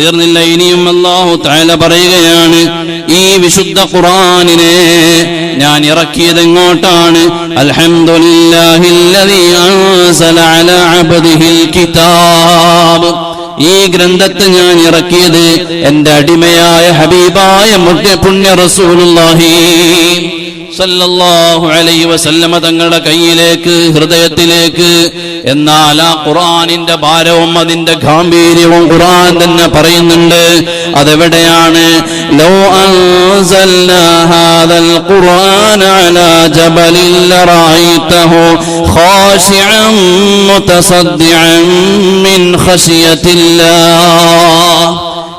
തീർന്നില്ല. ഇനിയും അള്ളാഹു തആല പറയുകയാണ് ഈ വിശുദ്ധ ഖുറാനിനെ ഞാൻ ഇറക്കിയത് എങ്ങോട്ടാണ് കിതാബ്. ഈ ഗ്രന്ഥത്തെ ഞാൻ ഇറക്കിയത് എന്റെ അടിമയായ ഹബീബായ മുഖ്യ പുണ്യ റസൂലുള്ളാഹി. സല്ലല്ലാഹു അലൈഹി വസല്ലമ തങ്ങളുടെ കയ്യിലേക്ക് ഹൃദയത്തിലേക്ക്. എന്നാൽ ആ ഖുർആനിന്റെ ഭാരവും അതിന്റെ ഗാംഭീര്യവും ഖുർആൻ തന്നെ പറയുന്നുണ്ട്. അതെവിടെയാണ്? ലോ അൻസൽനാ ഖുർആന അലാ മുതസദ്ദിഅൻ മിൻ ഖശിയത്തില്ലാഹ്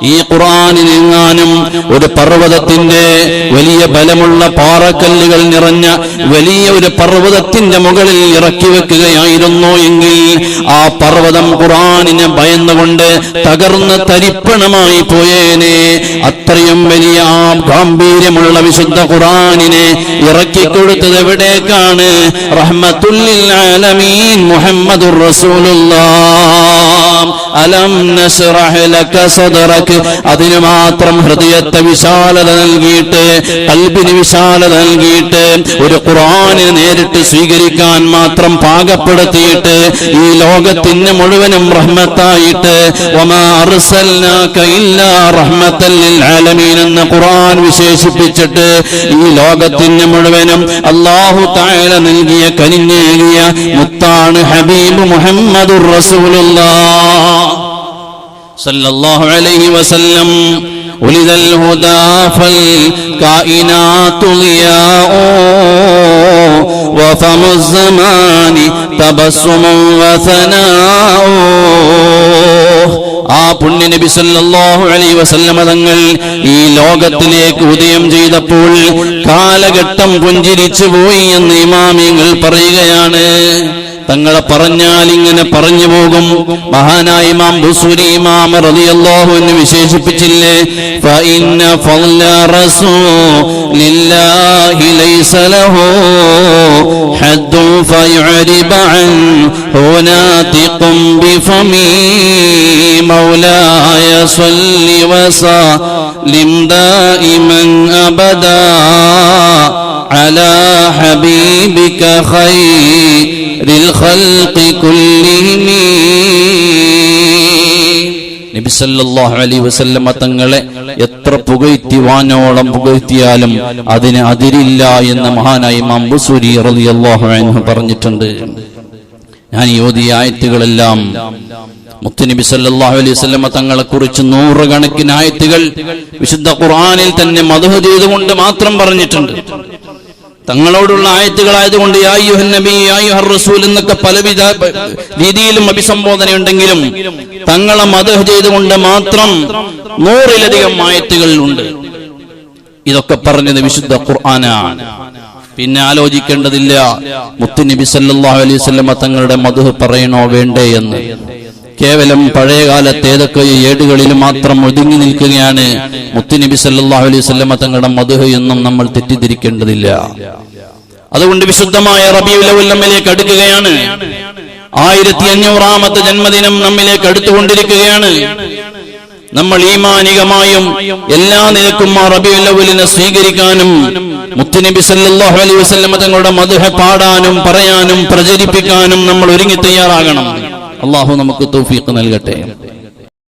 ഈ ഖുർആാനിനെങ്ങാനും ഒരു പർവതത്തിന്റെ വലിയ ബലമുള്ള പാറക്കല്ലുകൾ നിറഞ്ഞ വലിയ ഒരു പർവതത്തിന്റെ മുകളിൽ ഇറക്കി വെക്കുകയായിരുന്നു എങ്കിൽ ആ പർവതം ഖുറാനിനെ ഭയന്നുകൊണ്ട് തകർന്ന് തരിപ്പണമായി പോയേനെ. അത്രയും വലിയ ആ ഗാംഭീര്യമുള്ള വിശുദ്ധ ഖുർആാനിനെ ഇറക്കിക്കൊടുത്തത് എവിടേക്കാണ്? റഹ്മത്തുല്ലിൽ ആലമീൻ റസൂലുള്ളാഹ്. അലം നശ്റഹ് ലക സദ്റക. അതിന് മാത്രം ഹൃദയത്തെ വിശാലത നൽകിയിട്ട് കൽബിന് വിശാലത നൽകിയിട്ട് ഒരു ഖുർആനെ നേരിട്ട് സ്വീകരിക്കാൻ മാത്രം പാകപ്പെടുത്തിയിട്ട് ഈ ലോകത്തിന് മുഴുവനും റഹ്മത്തായിട്ട് എന്ന ഖുർആൻ വിശേഷിപ്പിച്ചിട്ട് ഈ ലോകത്തിന് മുഴുവനും അല്ലാഹു തആല നൽകിയ കനിഞ്ഞേകിയ മുത്താണ് ഹബീബ് മുഹമ്മദുർ റസൂലുള്ളാഹ് صلى الله عليه وسلم ولد الهدى فالكائنات ضياء وفم الزمان تبسم وثناء ആ പുണ്യ നബി സല്ലല്ലാഹു അലൈഹി വസല്ലമ തങ്ങൾ ഈ ലോകത്തിലേക്ക് ഉദയം ചെയ്തപ്പോൾ കാലഘട്ടം പുഞ്ചിരിച്ചു പോയി എന്ന് ഇമാമിങ്ങൾ പറയുകയാണ് തങ്ങളെ പറഞ്ഞാൽ ഇങ്ങനെ പറഞ്ഞു പോകും മഹാനായ ഇമാം ബുസൂരി ഇമാം റളിയല്ലാഹു അൻഹു വിശേഷിപ്പിച്ചില്ലേ ഫഇന്ന ഫള റസൂലില്ലാഹി ലൈസ ലഹു ഹദ്ദു ഫയുരിബ അൻ ഹുനാതിഖും ബിഫമി മൗലായ സ്വല്ലി വസലിം ദായിമൻ അബദാ على حبيبك خير الخلق كلهم നബി സല്ലല്ലാഹു അലൈഹി വസല്ലമ തങ്ങളെ എത്ര പുകഴ്ത്തി വാനോളം പുകഴ്ത്തിയാലും അതിന് അതിരില്ല എന്ന് മഹാനായ ഇമാം ബുസൂരി റളിയല്ലാഹു അൻഹു പറഞ്ഞിട്ടുണ്ട് ഞാൻ ഈ ഓതിയ ആയത്തുകളെല്ലാം മുത്തുനബി സല്ലല്ലാഹു അലൈഹി വസല്ലമ തങ്ങളെ കുറിച്ച് നൂറുകണക്കിന് ആയത്തുകൾ വിശുദ്ധ ഖുർആനിൽ തന്നെ മധു ചെയ്തുകൊണ്ട് മാത്രം പറഞ്ഞിട്ടുണ്ട് തങ്ങളോടുള്ള ആയത്തുകളായതുകൊണ്ട് യാ അയ്യുഹൻ നബി യാ അയ്യുഹർ റസൂൽ എന്നൊക്കെ പലവിധ രീതിയിലും അഭിസംബോധനയുണ്ടെങ്കിലും തങ്ങളെ മതഹ് ചെയ്തുകൊണ്ട് മാത്രം നൂറിലധികം ആയത്തുകളിലുണ്ട് ഇതൊക്കെ പറഞ്ഞത് വിശുദ്ധ ഖുർആനാണ്. പിന്നെ ആലോചിക്കേണ്ടതില്ല മുത്തുനബി അലൈഹി വസല്ലമ തങ്ങളുടെ മധു പറയണോ വേണ്ടേ എന്ന്. കേവലം പഴയകാലത്ത് ഏതൊക്കെ ഏടുകളിൽ മാത്രം ഒതുങ്ങി നിൽക്കുകയാണ് മുത്തുനബി സല്ലാഹു അലൈഹി വസല്ലമ തങ്ങളുടെ മധു എന്നും നമ്മൾ തെറ്റിദ്ധരിക്കേണ്ടതില്ല. അതുകൊണ്ട് വിശുദ്ധമായ നമ്മിലേക്ക് അടുക്കുകയാണ്. ആയിരത്തി അഞ്ഞൂറാമത്തെ ജന്മദിനം നമ്മിലേക്ക് അടുത്തുകൊണ്ടിരിക്കുകയാണ്. നമ്മൾ ഈമാനികമായും എല്ലാ നിലക്കും ആ റബിയുല്ലവലിനെ സ്വീകരിക്കാനും മുത്തുനബി സല്ലാഹു അലൈഹി വസല്ലമ തങ്ങളുടെ മധുഹ പാടാനും പറയാനും പ്രചരിപ്പിക്കാനും നമ്മൾ ഒരുങ്ങി തയ്യാറാകണം. അള്ളാഹു നമുക്ക് തൗഫീഖ് നൽകട്ടെ